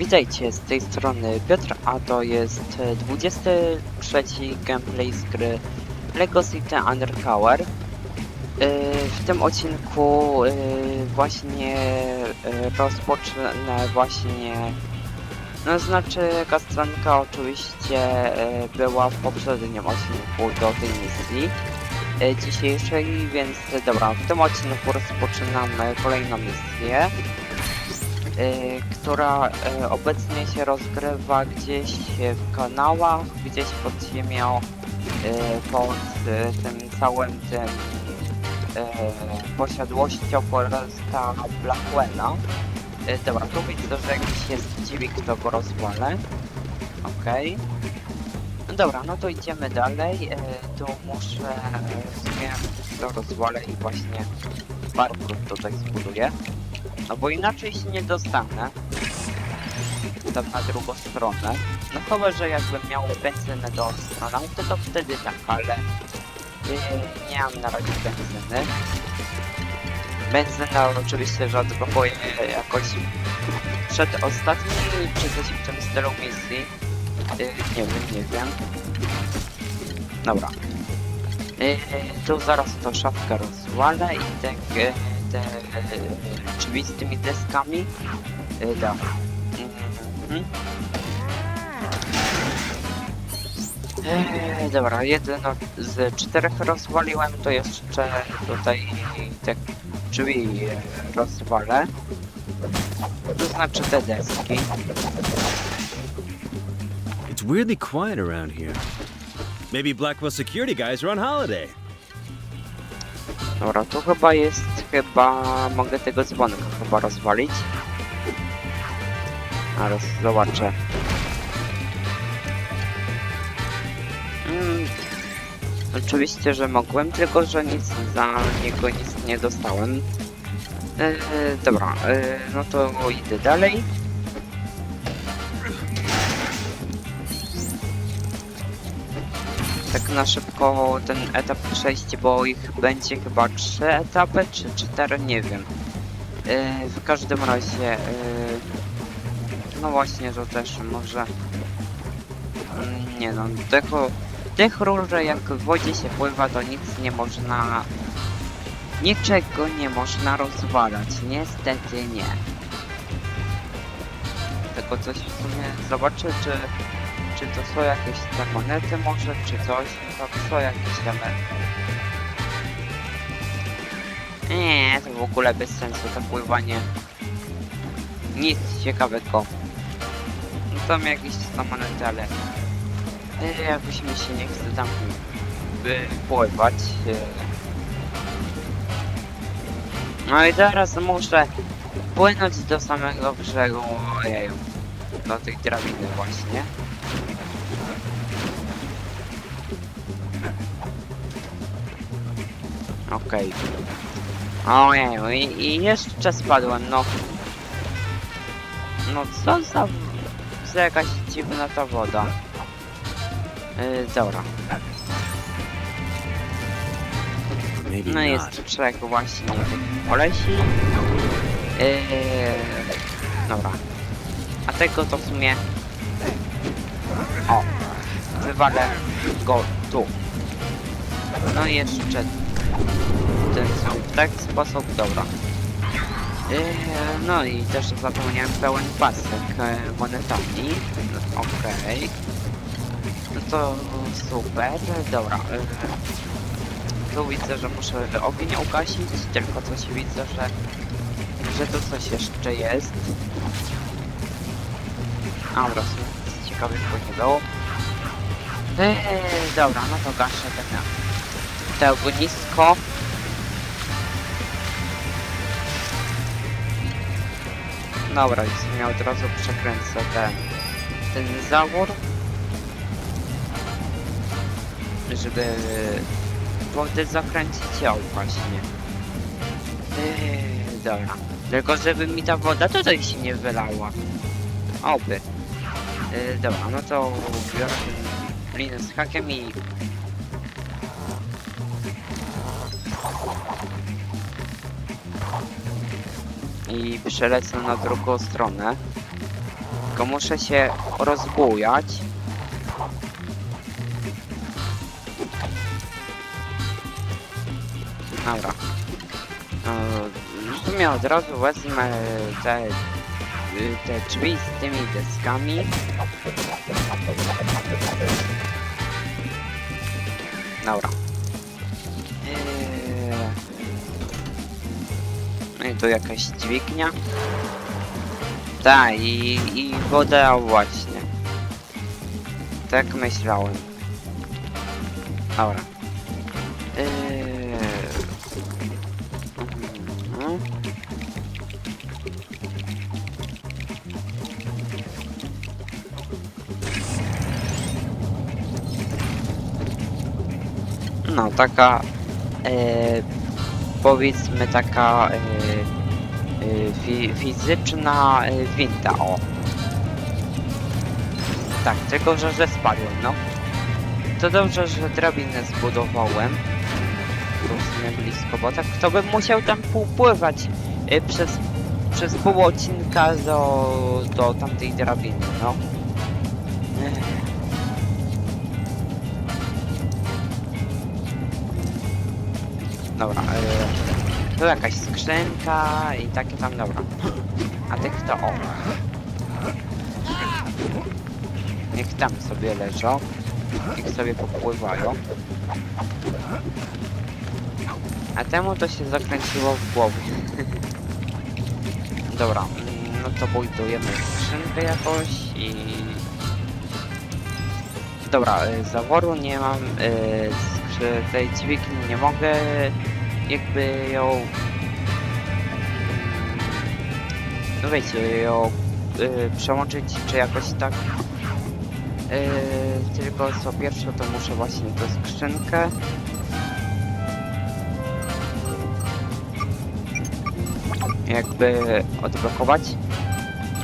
Witajcie, z tej strony Piotr, a to jest e, 23 gameplay z gry LEGO City Undercover. E, W tym odcinku e, właśnie e, rozpocznę właśnie, no znaczy kastranka oczywiście e, była w poprzednim odcinku do tej misji e, dzisiejszej, więc e, dobra, w tym odcinku rozpoczynamy kolejną misję która y, obecnie się rozgrywa gdzieś w kanałach, gdzieś pod ziemią, y, pod tym całym tym posiadłością Polska Blackwena. Dobra, tu widzę, że jakiś jest dźwig, to go rozwalę. Okej. No dobra, no to idziemy dalej. Tu muszę w to rozwalę i właśnie parkour tutaj zbuduję. No bo inaczej się nie dostanę. Tam na drugą stronę. No chyba, że jakbym miał benzynę do astronauty, to wtedy tak, ale yy, nie mam na razie benzyny. Benzyna oczywiście, odblokuję jakoś przed ostatnim, czy coś w tym stylu misji. Yy, nie wiem, nie wiem. Dobra. Yy, tu zaraz to szafkę rozwalę i yy, te drzwi z tymi deskami. Yy, dobra. Mhm. Eee, dobra, jedno z czterech rozwaliłem, to jeszcze tutaj te drzwi rozwalę. To znaczy te deski. It's weirdly quiet around here. Maybe Blackwell security guys are on holiday. Dobra, tu chyba jest, chyba mogę tego dzwonka chyba rozwalić. Zaraz zobaczę. Mm, oczywiście, że mogłem, tylko że nic za niego nic nie dostałem. E, dobra, e, no to idę dalej. Na szybko ten etap przejść, bo ich będzie chyba trzy etapy, czy cztery, nie wiem. Yy, w każdym razie, yy, no właśnie, że też może, Mm, nie no, tego, tych ról, że jak w wodzie się pływa, to nic nie można, niczego nie można rozwalać, niestety nie. Tylko coś w sumie zobaczę, czy czy to są jakieś te monety może, czy coś, to są jakieś tam... Nie, to w ogóle bez sensu, to pływanie. Nic ciekawego. No tam jakieś są monety, ale... e, Jakoś mi się nie chce tam pływać. e. No i teraz muszę płynąć do samego brzegu, ojeju. Do tej drabiny właśnie. Okej. Ojeju, i, i jeszcze spadłem, no. No co za... za jakaś dziwna ta woda. Yy, dobra. No jest trzech właśnie kolesi. Yy, dobra. A tego to w sumie... O. Wywalę go tu. No i jeszcze ten. W taki sposób, dobra. Yy, no i też zapomniałem pełen pasek e, monetami. Okej. No to super, dobra. Yy, tu widzę, że muszę ogień ugasić, tylko coś widzę, że, że tu coś jeszcze jest. A, nic ciekawego nie było. Eee, dobra, no to gaszę ten, te ognisko. Dobra, już sobie od razu przekręcę ten, ten zawór. Żeby wodę zakręcić ją właśnie. Eee, dobra. Tylko żeby mi ta woda tutaj się nie wylała. Oby. Eee, dobra, no to biorę ten linę z hakiem i i przelecę na drugą stronę Tylko muszę się rozbujać. Dobra. E, W sumie od razu wezmę te, te drzwi z tymi deskami. Dobra. I tu jakaś dźwignia. Tak, i, i woda właśnie. Tak myślałem. Dobra. Mhm. No, taka e, powiedzmy taka e, e, fi, fizyczna e, winda, o. Tak, tylko że, że spadłem, no. To dobrze, że drabinę zbudowałem. Sumie blisko, bo tak to bym musiał tam półpływać przez, przez pół odcinka do, do tamtej drabiny, no. Dobra, yy, tu jakaś skrzynka i takie tam, dobra. A tych to o. Niech tam sobie leżą. Niech sobie popływają. A temu to się zakręciło w głowie. Dobra, mm, no to budujemy skrzynkę jakoś i... Dobra, y, zaworu nie mam, y, skrzy... tej dźwigni nie mogę jakby ją... No wiecie, ją y, przełączyć czy jakoś tak. Y, tylko co pierwsze to muszę właśnie tę skrzynkę. Jakby odblokować.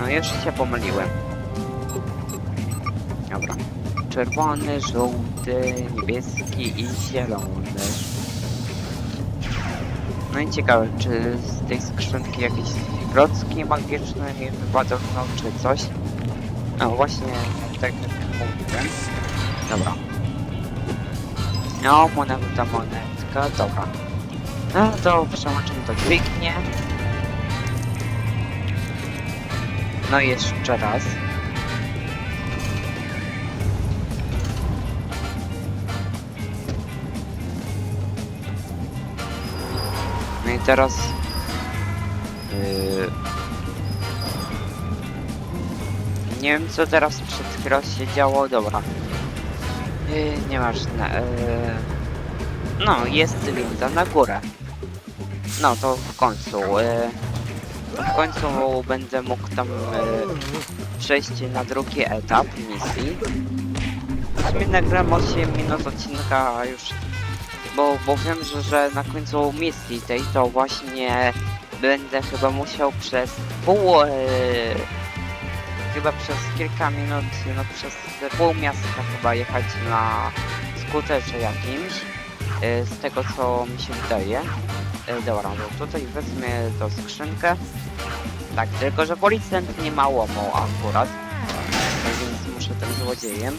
No jeszcze się pomyliłem. Dobra. Czerwony, żółty, niebieski i zielony. No i ciekawe, czy z tej skrzynki jakieś klocki magiczne mi wypadną, czy coś. No właśnie, tak jak mówiłem. Dobra. No, monetka, monetka, dobra. No to przełączymy to dźwignię. No jeszcze raz. Teraz... Yy... Nie wiem co teraz przed chwilą się działo, dobra. Yy, nieważne. Yy... No, jest winda na górę. No to w końcu. Yy... W końcu będę mógł tam yy, przejść na drugi etap misji. W sumie nagram 8 minut odcinka już bo, bo wiem, że, że na końcu misji tej to właśnie będę chyba musiał przez pół, e, chyba przez kilka minut, no przez pół miasta chyba jechać na skuterze jakimś, e, z tego co mi się wydaje. E, dobra, no tutaj wezmę tą skrzynkę. Tak, tylko że policjant nie ma łomu akurat, więc muszę tym złodziejem.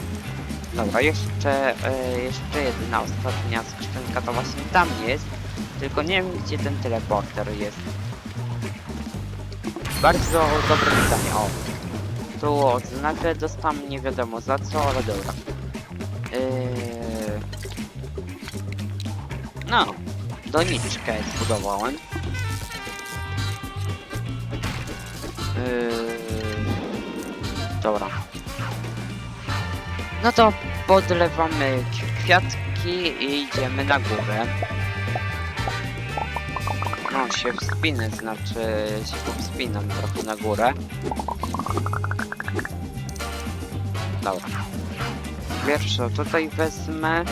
Dobra, jeszcze, e, jeszcze jedna ostatnia skrzynka to właśnie tam jest. Tylko nie wiem gdzie ten teleporter jest. Bardzo dobre pytanie. O. Tu odznakę dostałem nie wiadomo za co, ale dobra. Yy... No, doniczkę zbudowałem. Yy... Dobra. No to podlewamy kwiatki i idziemy na górę. No się wspinę, znaczy się wspinam trochę na górę. Dobra. Pierwsze tutaj wezmę.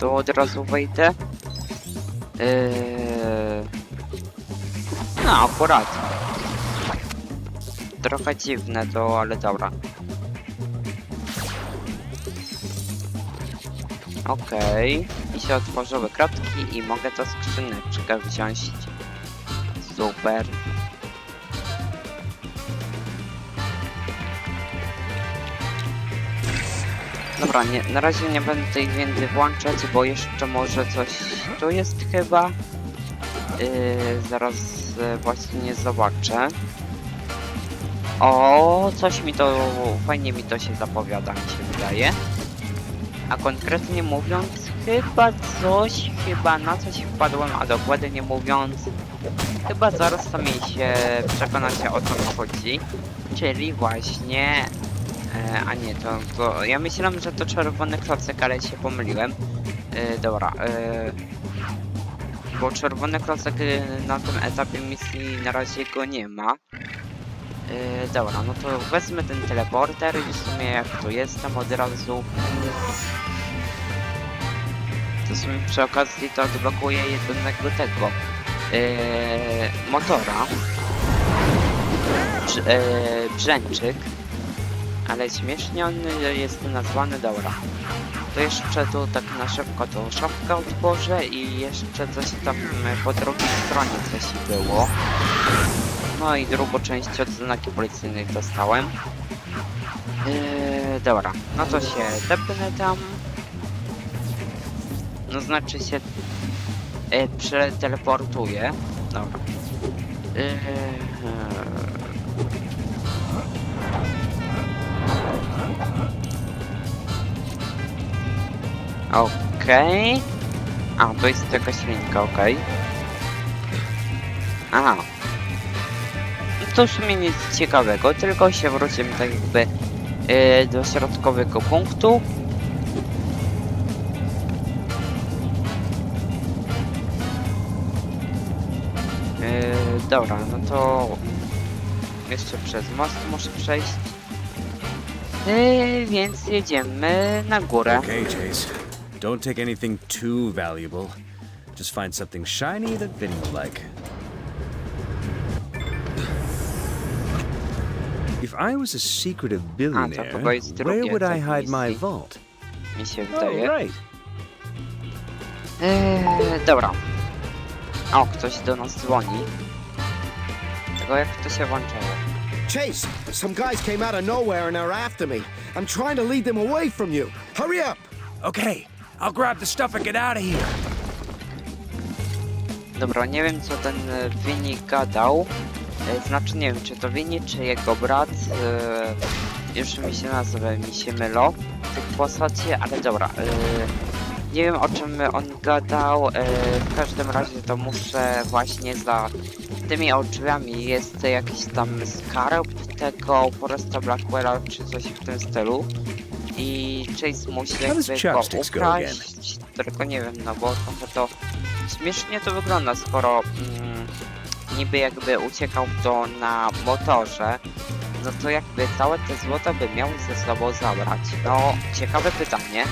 Tu od razu wejdę. Yy... No, akurat. Trochę dziwne to, ale dobra. Okej. I się otworzyły kratki i mogę to skrzyneczkę wziąć. Super. Dobra, nie, na razie nie będę tej windy włączać, bo jeszcze może coś tu jest chyba. Yy, zaraz yy, właśnie zobaczę. O, coś mi to, fajnie mi to się zapowiada, mi się wydaje. A konkretnie mówiąc, chyba coś, chyba na coś wpadłem, a dokładnie mówiąc, chyba zaraz sami się przekonacie o co mi chodzi. Czyli właśnie, e, a nie, to, to ja myślałem, że to czerwony klocek, ale się pomyliłem. E, dobra, e, bo czerwony klocek e, na tym etapie misji na razie go nie ma. Yy, dobra, no to wezmę ten teleporter i w sumie jak tu jestem od razu to w sumie przy okazji to odblokuję jednego tego yy, motora. Brz, yy, brzęczyk. Ale śmiesznie on jest nazwany, dobra. To jeszcze tu tak na szybko tą szafkę otworzę i jeszcze coś tam po drugiej stronie coś było no i drugą część odznaki policyjnych dostałem. Yy, dobra, no to się tepnę tam. No znaczy się yy, przeteleportuję. Dobra. Yy, Okej. A, to jest jakaś linka, okej. Aha, to w sumie nic ciekawego, tylko się wrócimy tak jakby e, do środkowego punktu. E, dobra, no to jeszcze przez most muszę przejść. E, więc jedziemy na górę. Okay, Chase. Don't take anything too valuable. Just find something shiny that Vinny will like. I was a secretive billionaire, chyba jest where drugie would I hide my misji. vault? Mi się Oh, wydaje. right. Eee, dobra. O, ktoś do nas dzwoni. Tylko jak to się włączało? Chase, some guys came out of nowhere and are after me. I'm trying to lead them away from you. Hurry up! Okay, I'll grab the stuff and get out of here. Dobra, nie wiem co ten e, Winnie gadał. E, Znaczy nie wiem czy to Winnie, czy jego brat. E, już mi się nazwy mi się mylą tych postaci, ale dobra. E, nie wiem o czym on gadał. W każdym razie to muszę właśnie za tymi drzwiami jest jakiś tam skarb tego Foresta Blackwella czy coś w tym stylu. I Chase musi jakby go ukraść, tylko nie wiem, no bo trochę to śmiesznie to wygląda, skoro mm, niby jakby uciekał to na motorze, no to jakby całe te złoto by miał ze sobą zabrać. No, ciekawe pytanie.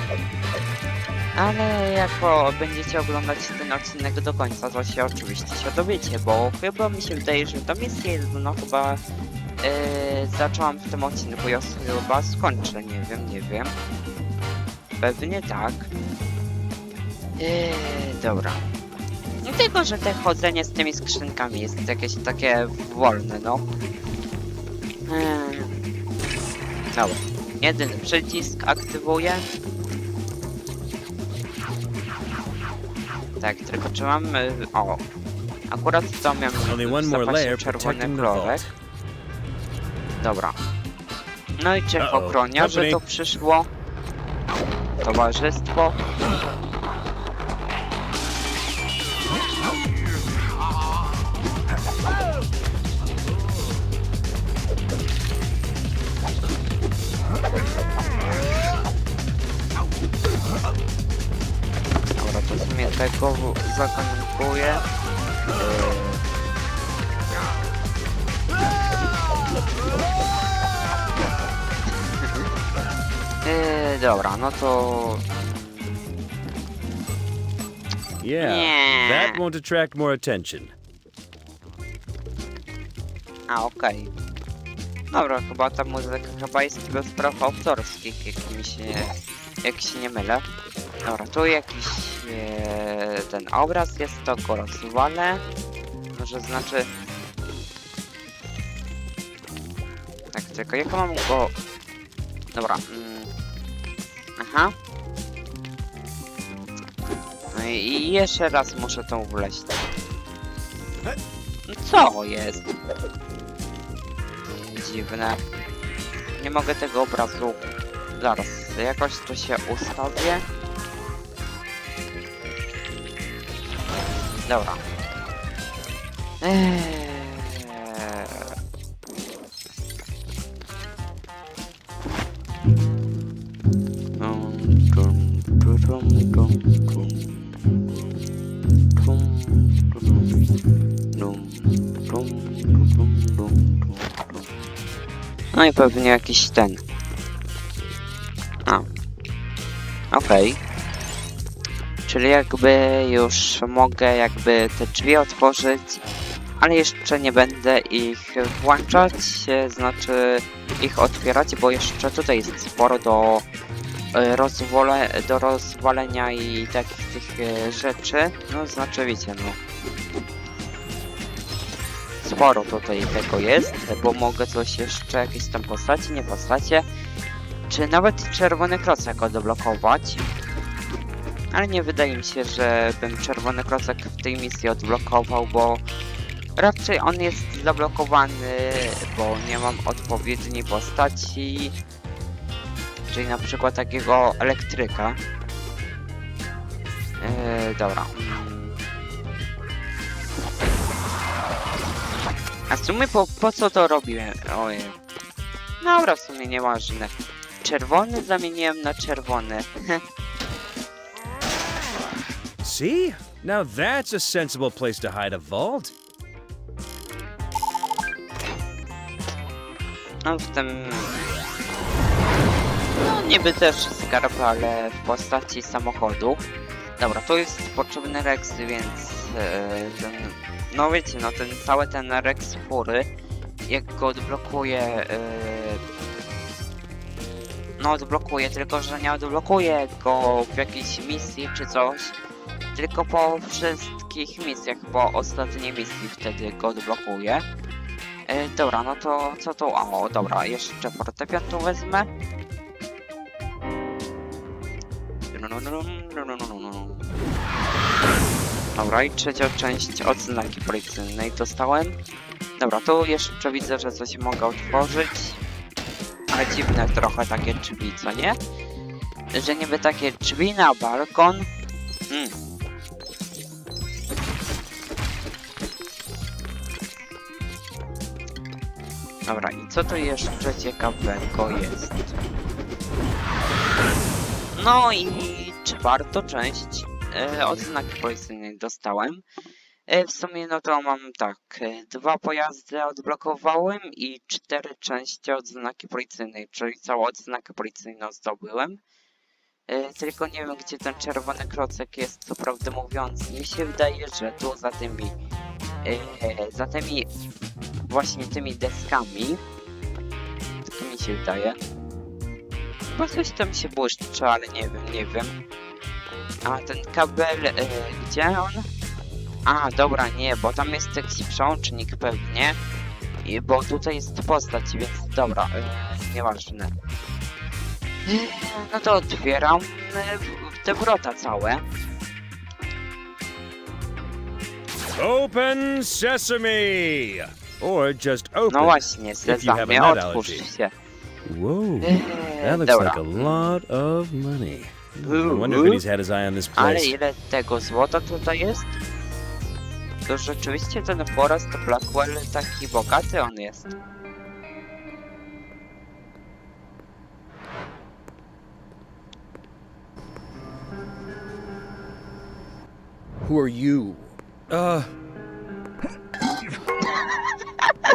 Ale jako będziecie oglądać ten odcinek do końca, to się oczywiście się dowiecie, bo chyba mi się wydaje, że to misję jedno chyba yy, zacząłam w tym odcinku, ja chyba skończę, nie wiem, nie wiem. Pewnie tak. Yy, dobra. No tylko, że te chodzenie z tymi skrzynkami jest jakieś takie wolne, no. Yy. Dobra. Jeden przycisk aktywuję. Tak, tylko czy mam... y, O. Akurat to miałem w zapasie czerwony vault. Dobra. No i Uh-oh, ochroniarze to przyszło? Towarzystwo? W- zakomunikuję. Yy, dobra, no to... Yeah, Yeah. that won't attract more attention. A, okej. Dobra, chyba ta muzyka chyba jest bez praw autorskich, jak mi się Jak się nie mylę. Dobra, tu jakiś ten obraz jest, to rozwalę. Może znaczy... Tak, tylko jak mam go... Dobra. Mm. Aha. No i i jeszcze raz muszę tą wleść. No Co jest? Dziwne. Nie mogę tego obrazu... Zaraz, jakoś to się ustawię. Dum, dum. No i pewnie jakiś ten. A. Okej. Czyli jakby już mogę jakby te drzwi otworzyć, ale jeszcze nie będę ich włączać, e, znaczy ich otwierać, bo jeszcze tutaj jest sporo do e, rozwole, do rozwalenia i takich tych e, rzeczy. No znaczy wiecie, no. Sporo tutaj tego jest, bo mogę coś jeszcze, jakieś tam postacie, nie postacie, czy nawet czerwony klocek odblokować. Ale nie wydaje mi się, że bym czerwony klocek w tej misji odblokował, bo raczej on jest zablokowany, bo nie mam odpowiedniej postaci. Czyli na przykład takiego elektryka. Yy, dobra. A w sumie po, po co to robiłem? Ojej. Dobra, w sumie nieważne. Czerwony zamieniłem na czerwony. See? Now that's a sensible place to hide a vault. No w tym... No niby też skarb, ale w postaci samochodu. Dobra, to jest potrzebny Rex, więc... E, ten, no wiecie, no ten cały ten Rex fury, jak go odblokuję... E, no odblokuję, tylko że nie odblokuję go w jakiejś misji czy coś, tylko po wszystkich misjach, po ostatniej misji wtedy go odblokuję. E, dobra, no to co to? O, dobra, jeszcze fortepian tu wezmę. Dobra, i trzecia część odznaki policyjnej dostałem. Dobra, tu jeszcze widzę, że coś mogę otworzyć. Ale dziwne trochę takie drzwi, co nie? Że niby takie drzwi na balkon. Hmm. Dobra, i co to jeszcze ciekawego jest? No i czwartą część e, odznaki policyjnej dostałem. E, w sumie no to mam tak, e, dwa pojazdy odblokowałem i cztery części odznaki policyjnej, czyli całą odznakę policyjną zdobyłem. E, tylko nie wiem gdzie ten czerwony krocek jest, co prawdę mówiąc. Mi się wydaje, że tu za tymi, e, za tymi właśnie tymi deskami. Tak mi się wydaje. Bo coś tam się błyszczy, ale nie wiem, nie wiem. A ten kabel, e, gdzie on? A, dobra, nie, bo tam jest jakiś przełącznik pewnie. I bo tutaj jest postać, więc dobra, e, nieważne. E, No to otwieram e, te wrota całe. Open sesame! Or just open. No właśnie, you have a sezamie, nut otwórz allergy. się. Whoa. E, That looks dobra. like a lot of money. I Ooh, wonder if he's had his eye on this Ale place. ile tego złota tutaj jest? To rzeczywiście ten Forest Blackwell taki bogaty on jest. Who are you? Uh,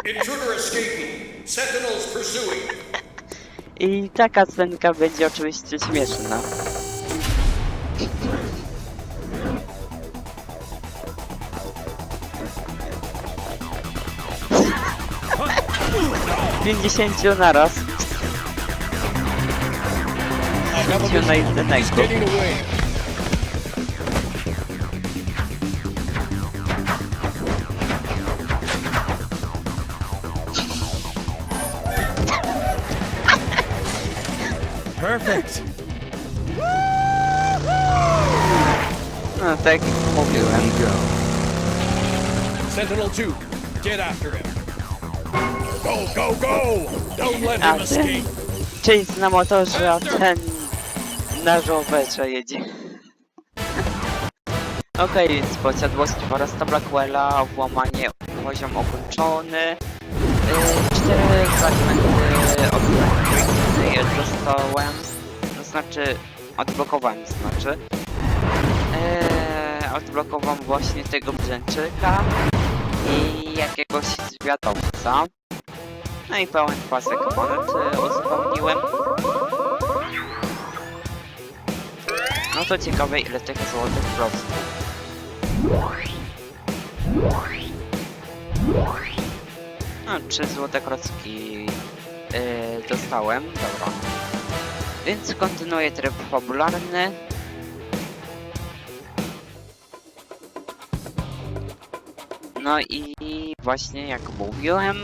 Intruder escaping. Sentinels pursuing. I taka scenka będzie oczywiście śmieszna. Pięćdziesięciu naraz. profesjonalnego. Getting away. Perfect. No tak jak mówiłem. Sentinel 2, get after him. Go, go, go! Don't let A him ten escape. Chase na motorze, a ten na rowerze jedzie. Okej, więc posiadłość Foresta Blackwella, włamanie poziom ukończony. Yy, cztery fragmenty odblokowane je dostałem, to znaczy odblokowałem, to znaczy. Yy, odblokowałem właśnie tego brzęczyka i jakiegoś zwiadowca. No i pełen pasek monet y, uzupełniłem. No to ciekawe ile tych złotych prostów. No, trzy złote klocki yy, dostałem, dobra. Więc kontynuuję tryb fabularny. No i właśnie jak mówiłem,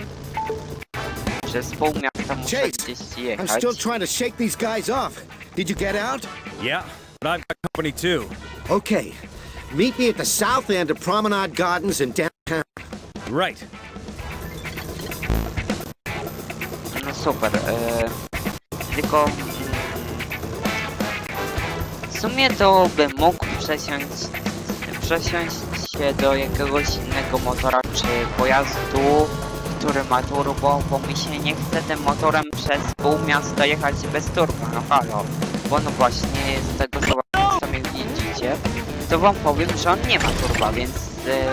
przez pół miasta muszę Chase, gdzieś I'm jechać. still trying to shake these guys off. Did you get out? Yeah, but I've got company too. Okay. Meet me at the south end of Promenade Gardens in downtown. Right. Super. E, tylko mm, w sumie to bym mógł przesiąść, przesiąść się do jakiegoś innego motora czy pojazdu, który ma turbo, bo mi się nie chce tym motorem przez pół miasta jechać bez turbo. No halo. Bo no właśnie z tego co sami widzicie, to wam powiem, że on nie ma turba, więc e,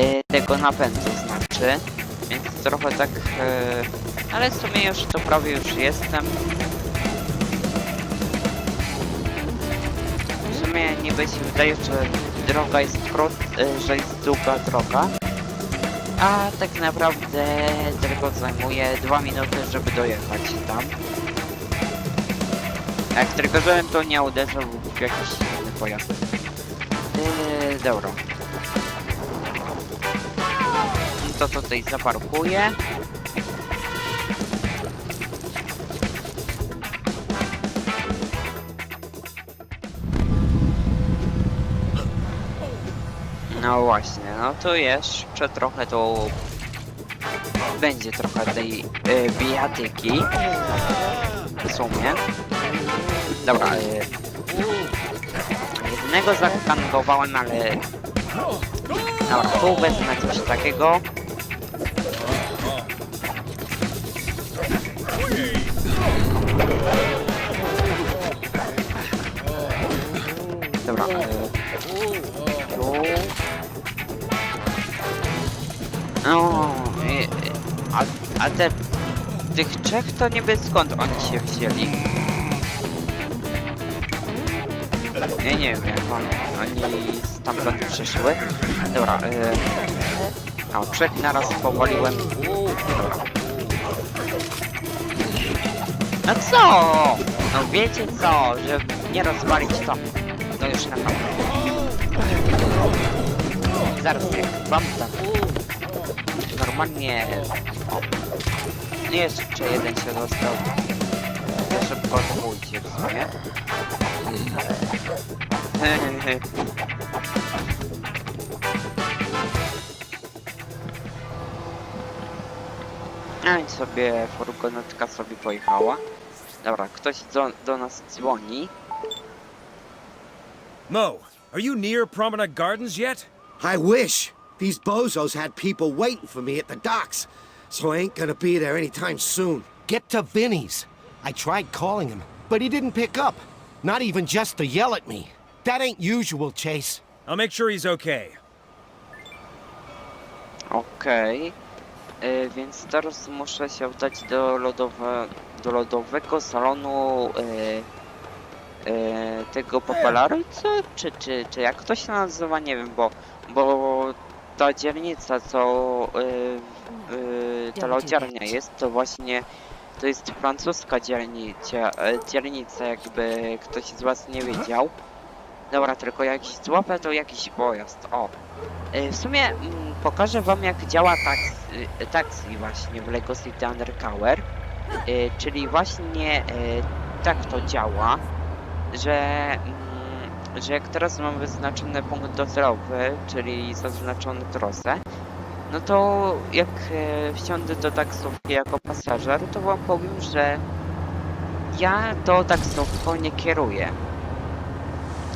e, tego napędu znaczy. Więc trochę tak e, ale w sumie już to prawie już jestem. W sumie niby się wydaje, że droga jest krót, y, że jest długa droga. A tak naprawdę tylko zajmuje dwa minuty, żeby dojechać tam. Jak tylko żebym to nie uderzył w jakiś inny pojazd. Yy, dobra. To tutaj zaparkuję. No właśnie, no to jeszcze trochę to będzie trochę tej y, bijatyki w sumie. Dobra, y, jednego zakangowałem, ale dobra, tu wezmę coś takiego. No, y, a, a te tych trzech to niby skąd oni się wzięli? Ja nie wiem jak on, oni stamtąd przyszły. Dobra, y, o, trzech naraz powoliłem. No co? No wiecie co, że nie rozwalić to. Już na pewno. Zaraz wam tam. Normalnie... O. Jeszcze jeden się dostał. Ja szybko odmójcie w sumie. A i sobie furgonetka sobie pojechała. Dobra, ktoś do, do nas dzwoni. Mo, are you near Promenade Gardens yet? I wish. These bozos had people waiting for me at the docks, so I ain't gonna be there anytime soon. Get to Vinny's. I tried calling him, but he didn't pick up. Not even just to yell at me. That ain't usual, Chase. I'll make sure he's okay. Okej. Y, więc teraz muszę się udać do, lodowe, do lodowego salonu y, y, tego Popularyca, czy, czy, czy jak to się nazywa, nie wiem, bo, bo ta dzielnica, co y, y, ta lodziarnia jest, to właśnie to jest francuska dzielnica, e, dzielnica, jakby ktoś z was nie wiedział. Dobra, tylko jakiś złapę to jakiś pojazd, o. E, W sumie mm, pokażę wam jak działa taksi, e, taksi właśnie w Lego City Undercover. E, Czyli właśnie e, tak to działa, że, mm, że jak teraz mam wyznaczony punkt docelowy, czyli zaznaczony trasę, no to jak e, wsiądę do taksówki jako pasażer, to wam powiem, że ja to taksówką nie kieruję.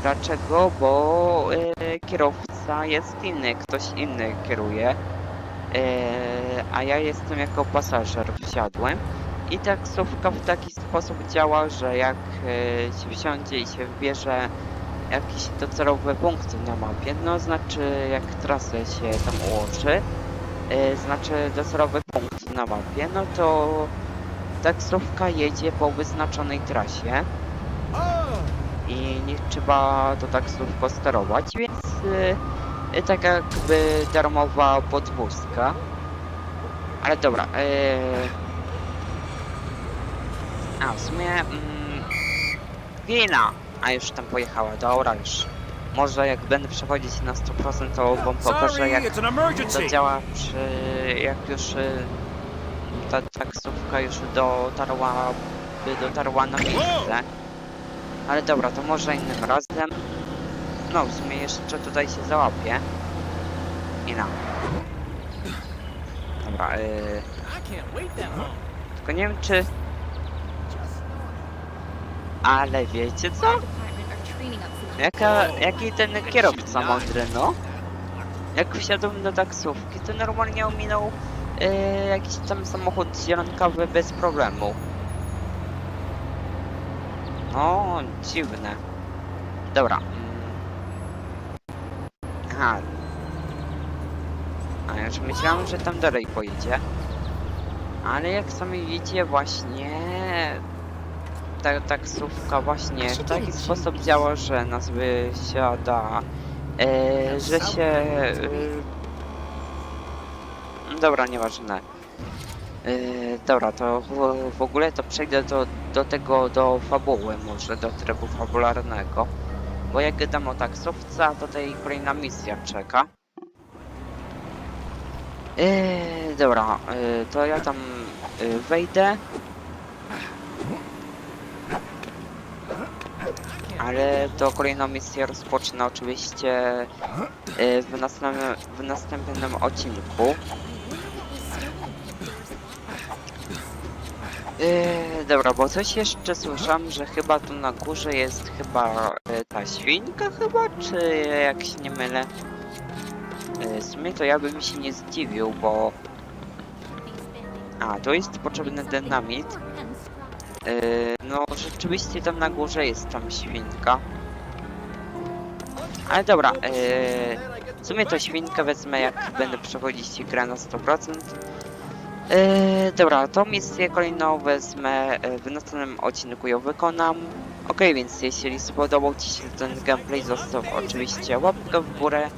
Dlaczego? Bo e, kierowca jest inny, ktoś inny kieruje, e, a ja jestem jako pasażer wsiadłem. I taksówka w taki sposób działa, że jak e, się wsiądzie i się wybierze jakiś docelowy punkt na mapie, no znaczy jak trasę się tam ułoży, e, znaczy docelowy punkt na mapie, no to taksówka jedzie po wyznaczonej trasie i nie trzeba to taksówko sterować, więc e, tak jakby darmowa podwózka. Ale dobra, e, a w sumie mm, wina, a już tam pojechała, dobra już. Może jak będę przechodzić na 100% to wam pokażę jak to działa przy, jak już y, ta taksówka już dotarła, by dotarła na miejsce. Ale dobra, to może innym razem. No, w sumie jeszcze tutaj się załapię. I na. Dobra, y, tylko nie wiem czy... Ale wiecie co? Jaka, jaki ten kierowca mądry, no? Jak wsiadłem do taksówki, to normalnie ominął e, jakiś tam samochód zielonkowy bez problemu. No, dziwne. Dobra. mm. Aha. A już myślałem, że tam dalej pojedzie. Ale jak sami widzicie, właśnie ta taksówka właśnie w taki sposób działa, że nas wysiada, e, że się... E, dobra, nieważne. E, dobra, to w, w ogóle to przejdę do, do tego, do fabuły może, do trybu fabularnego. Bo jak gadam o taksówce, to tutaj kolejna misja czeka. E, dobra, e, to ja tam e, wejdę. Ale to kolejną misję rozpocznę oczywiście y, w następnym, w następnym odcinku. Yy, dobra, bo coś jeszcze słyszałem, że chyba tu na górze jest chyba y, ta świnka chyba, czy jak się nie mylę? Y, w sumie to ja bym się nie zdziwił, bo... A, to jest potrzebny dynamit. Yy, no rzeczywiście tam na górze jest tam świnka. Ale dobra, yy, w sumie to świnkę wezmę jak będę przechodzić grę na 100%. Yy, dobra, tą misję kolejną wezmę w następnym odcinku ją wykonam. Ok, więc jeśli spodobał Ci się ten gameplay, zostaw oczywiście łapkę w górę.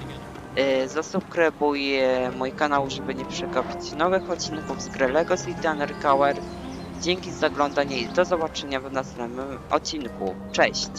Yy, zasubskrybuj mój kanał, żeby nie przegapić nowych odcinków z gry LEGO City Undercover. Dzięki za oglądanie i do zobaczenia w następnym odcinku. Cześć!